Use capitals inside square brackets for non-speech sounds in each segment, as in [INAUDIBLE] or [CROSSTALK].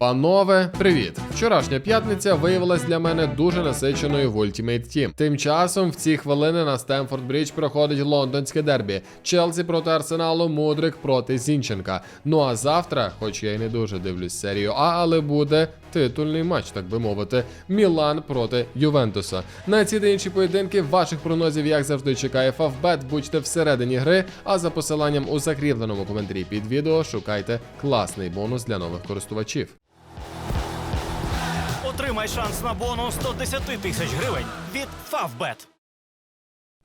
Панове, привіт! Вчорашня п'ятниця виявилась для мене дуже насиченою в Ultimate Team. Тим часом в ці хвилини на Стемфорд Брідж проходить лондонське дербі. Челсі проти Арсеналу, Мудрик проти Зінченка. Ну а завтра, хоч я й не дуже дивлюсь серію А, але буде титульний матч, так би мовити. Мілан проти Ювентуса. На ці та інші поєдинки ваших прогнозів, як завжди, чекає Фавбет. Будьте всередині гри. А за посиланням у закріпленому коментарі під відео шукайте класний бонус для нових користувачів. Отримай шанс на бонус 110 тисяч гривень від Favbet.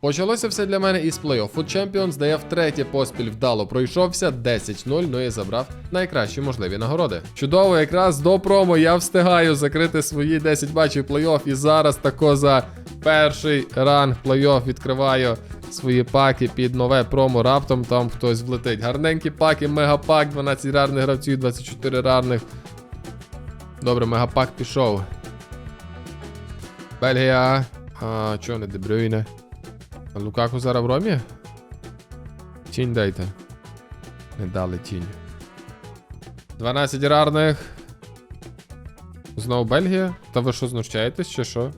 Почалося все для мене із плей-офф Food Champions, де я втретє поспіль вдало пройшовся 10-0, ну і забрав найкращі можливі нагороди. Чудово, якраз до промо я встигаю закрити свої 10 матчів плей-офф, і зараз тако за перший ранг плей-офф відкриваю свої паки під нове промо. Раптом там хтось влетить. Гарненькі паки, мегапак, 12 рарних гравців, 24 рарних. Добре, мегапак пішов. Бельгія. А, чого не Дебрюйне? Лукаку зараз в Ромі? Тінь дайте. Не дали тінь. 12 рарних. Знову Бельгія? Та ви що знущаєтесь чи що?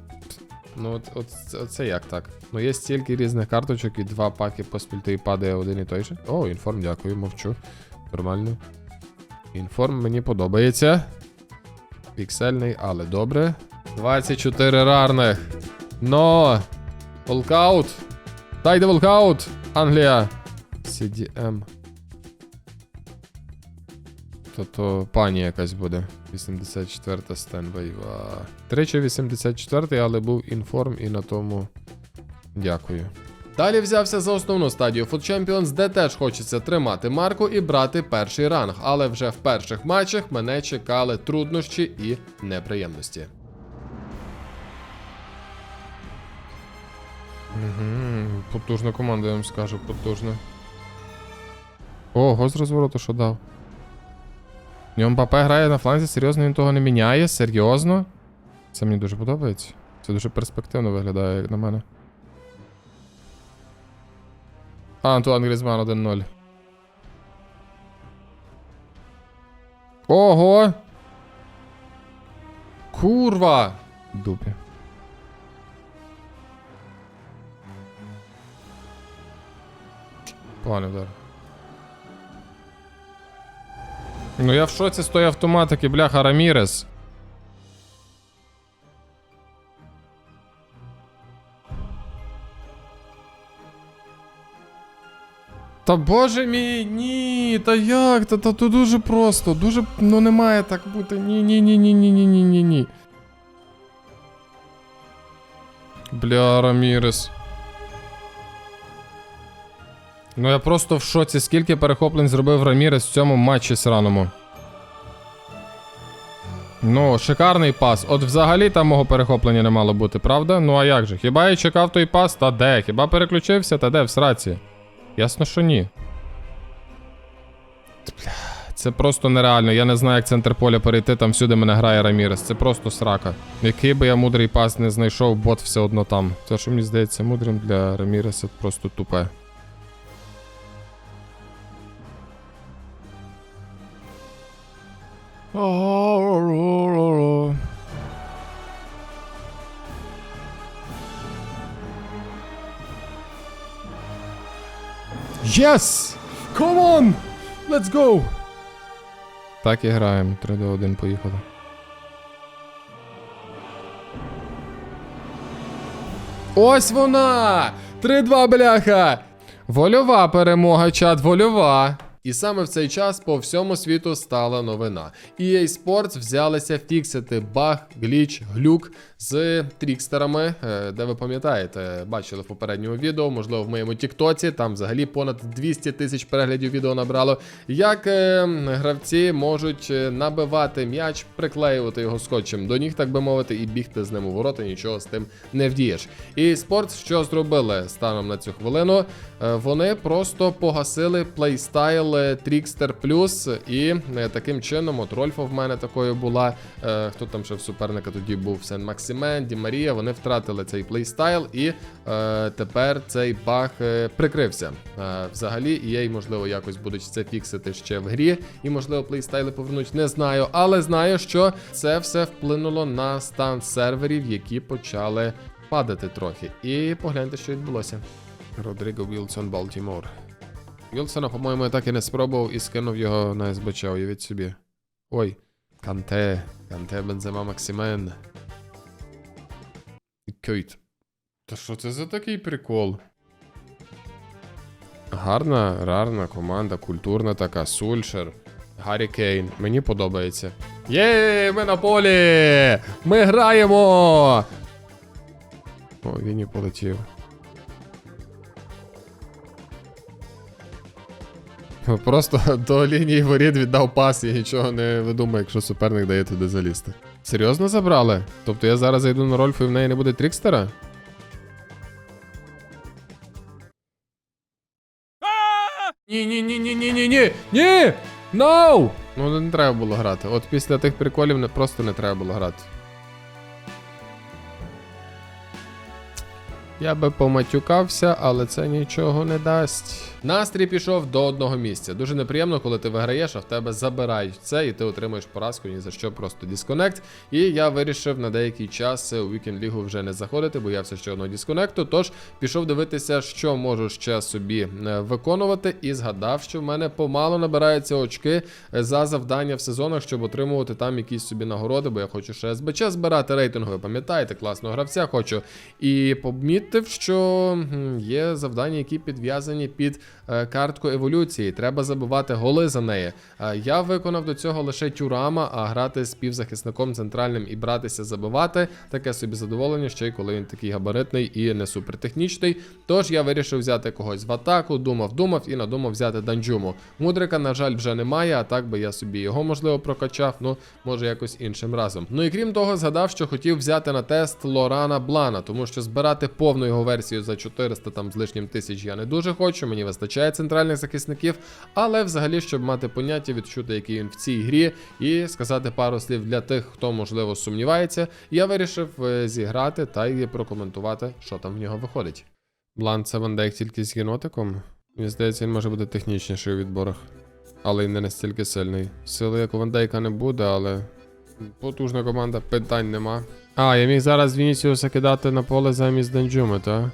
Ну, от, от, це- це як так? Ну є стільки різних карточок і два паки поспіль то і падає один і той же. О, інформ, дякую, мовчу. Нормально. Інформ мені подобається. Піксельний, але добре. 24 рарних. Но! Волкаут! Дайте волкаут! Англія! CDM. То то пані якась буде. 84-та стенвейва. Тричі 84, але був інформ і на тому. Дякую. Далі взявся за основну стадію Food Champions, де теж хочеться тримати марку і брати перший ранг, але вже в перших матчах мене чекали труднощі і неприємності. Угу, потужна команда, я вам скажу, потужна. Ого, з розвороту що дав. В ньому Мбапе грає на фланзі, серйозно він того не міняє, серйозно. Це мені дуже подобається. Це дуже перспективно виглядає, як на мене. А, Антуан Грізман 1-0. Ого! Курва! Дупі. Поганий удар. Ну я в шоці з тої автоматики, бляха, Рамірес. Та боже мій, ні, та як? Та, та, то дуже просто. Дуже. Ну не має так бути. Ні, ні, ні, ні, ні, ні, ні, ні, ні. Бля, Рамірес. Ну я просто в шоці, скільки перехоплень зробив Рамірес в цьому матчі сраному. Ну, шикарний пас. От взагалі там мого перехоплення не мало бути, правда? Ну а як же? Хіба я чекав той пас? Та де? Хіба переключився? Та де в сраці? Ясно, що ні. Бля, це просто нереально. Я не знаю, як центр поля перейти, там всюди мене грає Рамірес. Це просто срака. Який би я мудрий пас не знайшов, бот все одно там. Те, що мені здається, мудрим для Раміреса просто тупе. Yes! Come on! Let's go! Так і граємо. 3 до 1 поїхали. Ось вона! 3-2, бляха! Вольова перемога, чат, вольова. І саме в цей час по всьому світу стала новина. EA Sports взялися фіксити баг, гліч, глюк з трікстерами, е, де ви пам'ятаєте, бачили в попередньому відео, можливо, в моєму Тіктоці, там взагалі понад 200 тисяч переглядів відео набрало. Як е, гравці можуть е, набивати м'яч, приклеювати його скотчем до ніг, так би мовити, і бігти з ним у ворота, нічого з тим не вдієш. І Sports що зробили станом на цю хвилину? Вони просто погасили плейстайл е, Трікстер Плюс, і е, таким чином, от Рольфа в мене такою була. Е, хто там ще в суперника тоді був? Сен Максимен, Ді Марія. Вони втратили цей плейстайл, і е, тепер цей баг е, прикрився. Е, взагалі, EA, можливо, якось будуть це фіксити ще в грі, і можливо плейстайли повернуть, не знаю. Але знаю, що це все вплинуло на стан серверів, які почали падати трохи. І погляньте, що відбулося. Родріго Вілсон Балтімор. Вілсона, по-моєму, я так і не спробував і скинув його на СБЧ, уявіть собі. Ой, Канте, Канте Бензема Максимен. Кейт. Та що це за такий прикол? Гарна, рарна команда, культурна така, Сульшер, Гаррі Кейн. Мені подобається. Є, ми на полі! Ми граємо! О, він і полетів. Просто [LAUGHS] до лінії воріт віддав пас і нічого не видумав, якщо суперник дає туди залізти. Серйозно забрали? Тобто я зараз зайду на Рольфу і в неї не буде Трікстера? Ні, ні, ні, ні, ні, ні, ні, ні! No! Ну не треба було грати. От після тих приколів не, просто не треба було грати. Я би поматюкався, але це нічого не дасть. Настрій пішов до одного місця. Дуже неприємно, коли ти виграєш, а в тебе забирають це, і ти отримуєш поразку ні за що, просто дисконект. І я вирішив на деякий час у Weekend Лігу вже не заходити, боявся ще одного дисконекту. Тож пішов дивитися, що можу ще собі е, виконувати, і згадав, що в мене помало набираються очки е, за завдання в сезонах, щоб отримувати там якісь собі нагороди, бо я хочу ще СБЧ збирати рейтинг. Ви пам'ятаєте, класного гравця хочу. І помітив, що є завдання, які підв'язані під е, картку еволюції. Треба забивати голи за неї. Е, Я виконав до цього лише тюрама, а грати з півзахисником центральним і братися забивати таке собі задоволення, ще й коли він такий габаритний і не супертехнічний. Тож я вирішив взяти когось в атаку, думав, думав і надумав взяти Данджуму. Мудрика, на жаль, вже немає, а так би я собі його можливо прокачав, ну може якось іншим разом. Ну і крім того, згадав, що хотів взяти на тест Лорана Блана, тому що збирати повну його версію за 400 там з лишнім тисяч я не дуже хочу. Мені вистачає центральних захисників, але взагалі, щоб мати поняття, відчути, який він в цій грі, і сказати пару слів для тих, хто можливо сумнівається, я вирішив е, зіграти та й прокоментувати, що там в нього виходить. Блан це вандейк тільки з генотиком. Мені здається, він може бути технічніший у відборах, але й не настільки сильний. Сили, як у Вандейка, не буде, але потужна команда, питань нема. А, я міг зараз Вінісіуса кидати на поле замість Данджуми, та?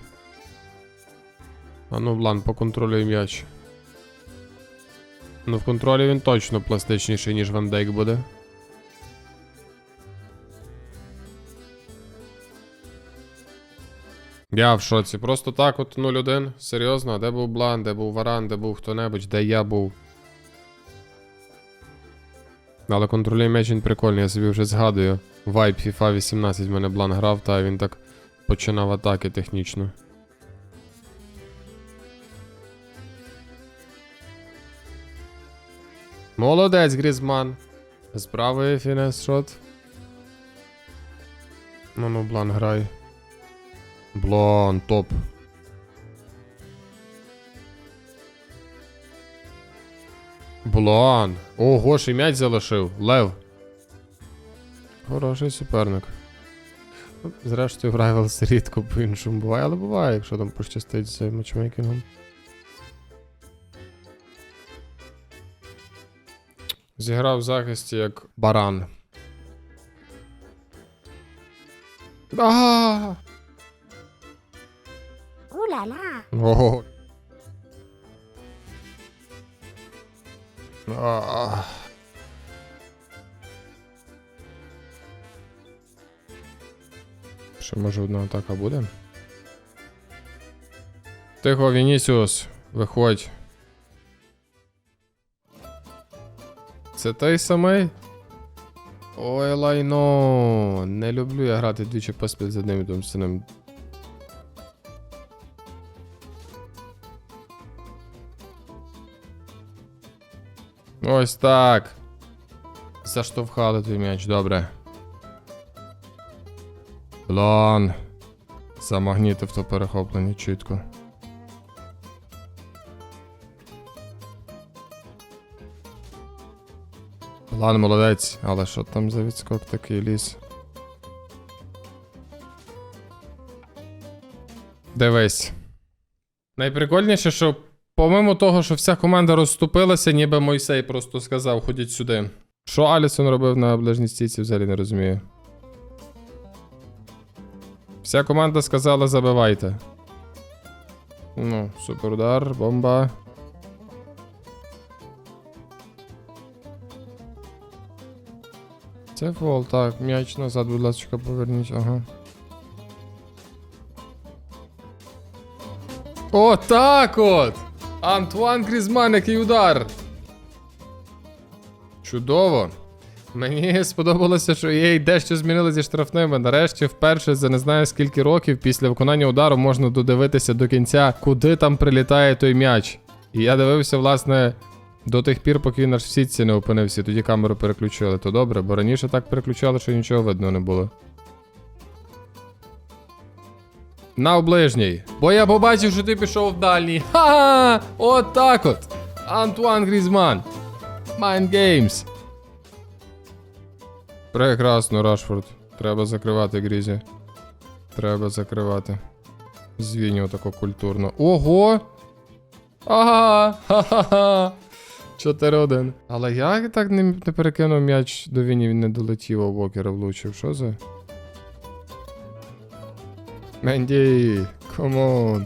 А ну, Блан, поконтролюй м'яч. Ну, в контролі він точно пластичніший, ніж Ван Дейк буде. Я в шоці. Просто так от 0-1. Серйозно, де був Блан, де був Варан, де був хто-небудь, де я був. Але контролює м'яч він прикольний, я собі вже згадую. Вайп FIFA 18 в мене Блан грав, та він так починав атаки технічно. Молодець, Грізман. З правої фінес. Ну ну, Блан, грай. Блан, топ. Блан. Ого, ще й м'яч залишив. Лев. Хороший суперник. Ну, Зрештою, в Rivals рідко по-іншому буває, але буває, якщо там пощастить з матчмейкінгом. Зіграв в захисті як баран. А! Ooh-la-la. Ого. А. Ще може одна атака буде? Тихо, Вінісіус, виходь. Це той самий? Ой, лайно. Не люблю я грати двічі поспіль з одним і тим самим. Ось так. Заштовхали твій м'яч, добре. План. Замагнітив то перехоплення чітко. Блан молодець, але що там за відскок такий ліс? Дивись. Найприкольніше, що помимо того, що вся команда розступилася, ніби Мойсей просто сказав, ходіть сюди. Що Алісон робив на ближній стійці, взагалі не розумію. Вся команда сказала забивайте. Ну, суперудар, бомба. Це фол, так, м'яч назад, будь ласка, поверніть, ага. О, так от! Антуан Грізман, який удар! Чудово! Мені сподобалося, що їй дещо змінили зі штрафними. Нарешті, вперше за не знаю скільки років після виконання удару можна додивитися до кінця, куди там прилітає той м'яч. І я дивився, власне, до тих пір, поки він аж в сітці не опинився, тоді камеру переключили. То добре, бо раніше так переключали, що нічого видно не було. На ближній. Бо я побачив, що ти пішов в дальній. Ха-ха! От так от. Антуан Грізман. Mind Games. Прекрасно, Рашфорд. Треба закривати Грізі. Треба закривати. Звінь тако культурно. Ого! Ага! Ха-ха-ха! 4-1. Але як так не перекинув м'яч до Віні, він не долетів, а Вокера влучив. Що за? Менді, камон.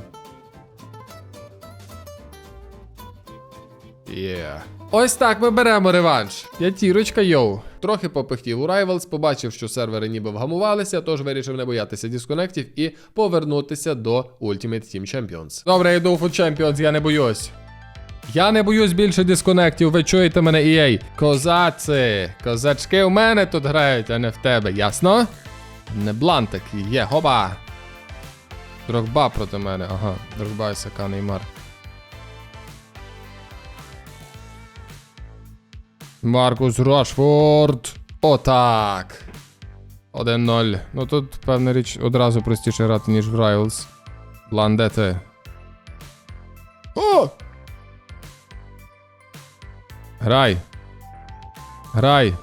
Yeah. Ось так ми беремо реванш. П'ятірочка, йоу. Трохи попихтів у Rivals, побачив, що сервери ніби вгамувалися, тож вирішив не боятися дисконектів і повернутися до Ultimate Team Champions. Добре, йду Food Champions, я не боюсь. Я не боюсь більше дисконектів, ви чуєте мене EA. Козаці, козачки у мене тут грають, а не в тебе, ясно? Не блан такий, є, хоба. Дрогба проти мене, ага, Дрогба і Сака Неймар. Маркус Рашфорд. Отак. 1-0. Ну тут, певна річ, одразу простіше грати, ніж в Rivals. Блан, де ти? О! Грай. Грай.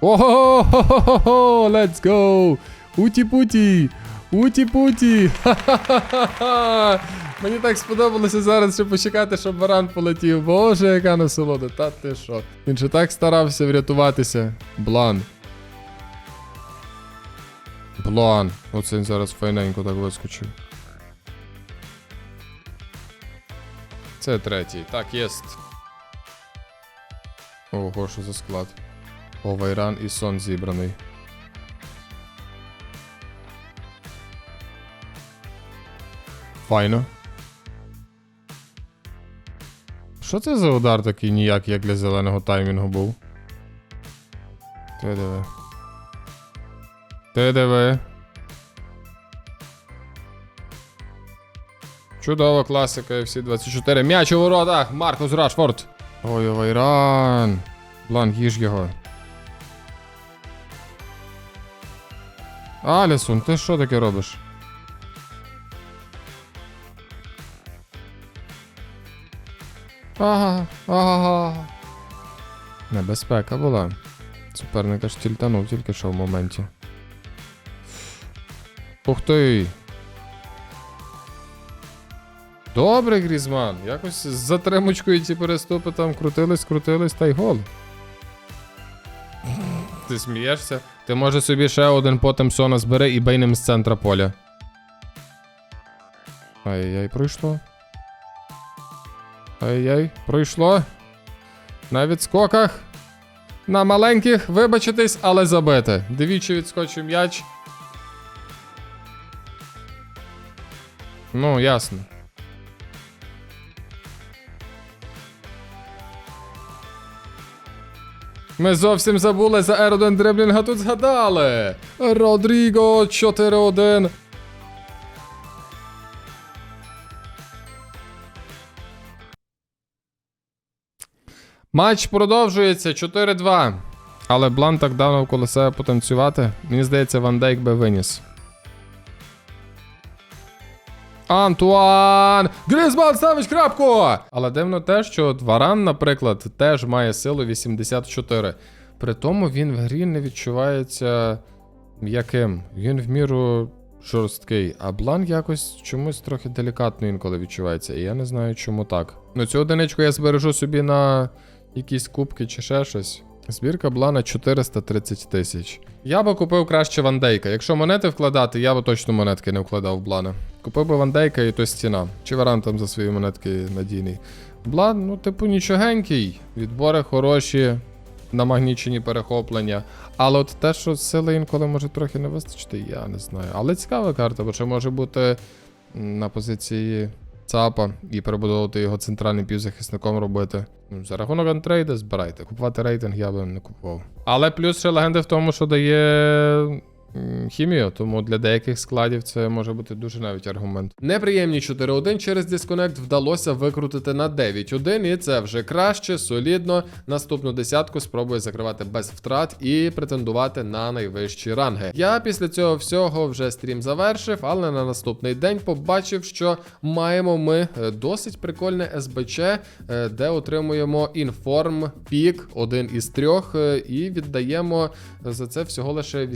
Ого-го-го-го-го! Let's go! Уті-путі! Уті-путі! Ха-ха-ха-ха! Мені так сподобалося зараз, щоб почекати, щоб баран полетів. Боже, яка насолода, та ти що? Він же так старався врятуватися. Блан. Блан. Оце він зараз файненько так вискочив. Це третій. Так, єст. Ого, що за склад. О, Вайран і сон зібраний. Файно. Що це за удар такий ніякий, як для зеленого таймінгу був? Ти диви. Чудова класика FC 24. М'яч у воротах. Маркус Рашфорд. Ой, Вайран. Блан, їж його. Алісон, ти що таке робиш? Ага, ага. Небезпека була. Суперник аж тільтанув тільки що в моменті. Ух ти. Добре, Грізман. Якось з затримочкою ці переступи там крутились, крутились та й гол. Ти смієшся? Ти може собі ще один потім сона збери і бейнем з центра поля. Ай-яй, пройшло. Ай-яй, пройшло. На відскоках. На маленьких вибачитись, але забити. Двічі відскочив м'яч. Ну, ясно. Ми зовсім забули за R1 дриблінг, тут згадали. Родріго 4-1. Матч продовжується 4-2. Але Блан так дав навколо себе потанцювати. Мені здається, Ван Дейк би виніс. Антуан! Грізман ставить крапку! Але дивно те, що Варан, наприклад, теж має силу 84. При тому він в грі не відчувається м'яким. Він в міру жорсткий, а блан якось чомусь трохи делікатно інколи відчувається. І я не знаю, чому так. Ну, цю одиничку я збережу собі на якісь кубки чи ще щось. Збірка блана 430 тисяч. Я би купив краще вандейка. Якщо монети вкладати, я би точно монетки не вкладав в блана. Купив би вандейка і то стіна. Чи варан там за свої монетки надійний. Блан, ну, типу, нічогенький. Відбори хороші, намагнічені перехоплення. Але от те, що сили інколи може трохи не вистачити, я не знаю. Але цікава карта, бо ще може бути на позиції ЦАПа і перебудовувати його центральним півзахисником робити. Ну, За рахунок антрейда збирайте. Купувати рейтинг я би не купував. Але плюс ще легенди в тому, що дає хімію, тому для деяких складів це може бути дуже навіть аргумент. Неприємні 4-1 через дисконект вдалося викрутити на 9-1, і це вже краще, солідно. Наступну десятку спробую закривати без втрат і претендувати на найвищі ранги. Я після цього всього вже стрім завершив, але на наступний день побачив, що маємо ми е, досить прикольне СБЧ, е, де отримуємо інформ пік, один із трьох, е, і віддаємо за це всього лише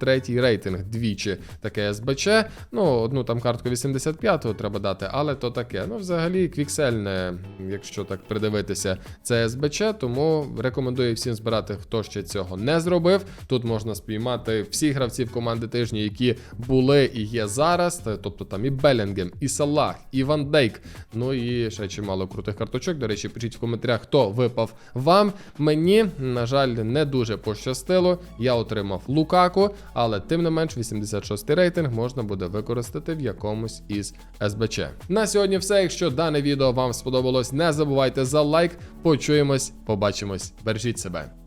83-й рейтинг двічі. Таке СБЧ. Ну, одну там картку 85-го треба дати, але то таке. Ну, взагалі, квіксельне, якщо так придивитися, це СБЧ, тому рекомендую всім збирати, хто ще цього не зробив. Тут можна спіймати всіх гравців команди тижні, які були і є зараз. Тобто там і Белінгем, і Салах, і Ван Дейк. Ну і ще чимало крутих карточок. До речі, пишіть в коментарях, хто випав вам. Мені, на жаль, не дуже пощастило. Я отримав Лукаку, але тим не менш, 86 рейтинг можна буде використати в якомусь із СБЧ. На сьогодні все. Якщо дане відео вам сподобалось, не забувайте за лайк. Почуємось, побачимось. Бережіть себе.